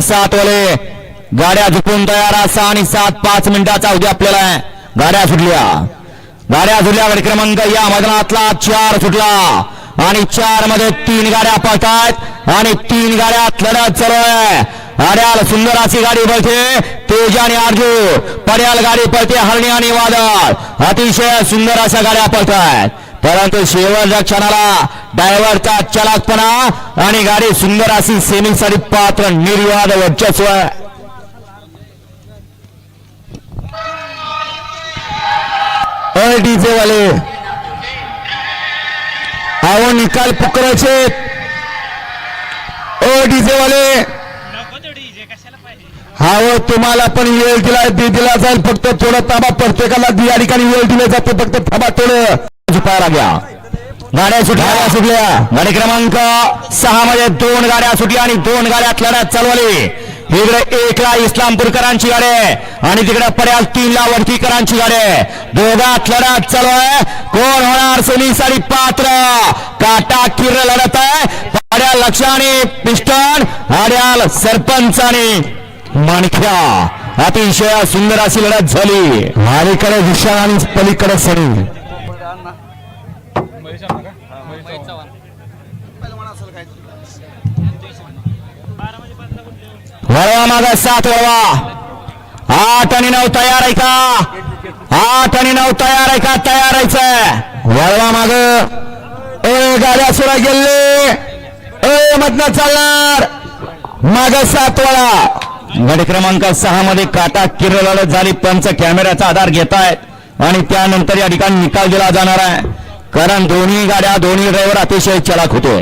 सात वाले. गाड्या झुकून तयार सहा आणि सात पाच मिनिटाचा उद्या आपल्याला गाड्या सुटल्या. गाड्या सुटल्या गड क्रमांक या मैदानातला चार सुटला. आणि चारमध्ये तीन गाड्या पळतायत. आणि तीन गाड्यात लढत चालू आहे. अड्याल सुंदर अशी गाडी पळते. तेज आणि अर्जू पड्याल गाडी पळते हरणी आणि वादळ. अतिशय सुंदर अशा गाड्या पळतायत. परंतु शेवटच्या क्षणाला ड्रायव्हरचा चलाकपणा आणि गाडी सुंदर अशी सेमीसाठी पात्र निर्वाद वर्चस्व डीजे वाले अहो निकाल पुकरायचे. ओ डीजे वाले नको हा हो तुम्हाला पण वेळ दिला दिला जाईल फक्त थोडं ताबा प्रत्येकाला या ठिकाणी वेळ दिला जातो फक्त थांबा थोडं. झुपायला घ्या. गाड्या सुटल्या गाड्या सुटल्या. गाडी क्रमांक सहा मध्ये दोन गाड्या सुटल्या आणि दोन गाड्यात लढ्यात चालवली. इकडे एकला इस्लामपूरकरांची गाडी आणि तिकडे पर्याल तीनला वडकीकरांची गाडी दोघात लढत चालू आहे कोण होणार? सेमीसाठी पात्र. काटा किर लढत आहे. पाड्याल लक्षाने पिस्टन हड्याल सरपंच आणि माणख्या अतिशय सुंदर अशी लढत झाली. अलीकडे दिशा आणि पलीकडे सरी वळवा माझा सात वळवा. आठ आणि नऊ तयार आहे का? आठ आणि नऊ तयार आहे का? तयार आहे. वळवा माग. ए गाड्या सुरा गेले ए मधनं चालणार. माग सात वळा. गड क्रमांक सहा मध्ये काटा किरळ झाली. पंच कॅमेऱ्याचा आधार घेत आहेत आणि त्यानंतर या ठिकाणी निकाल दिला जाणार आहे. कारण दोन्ही गाड्या दोन्ही ड्रायव्हर अतिशय चलाक होते.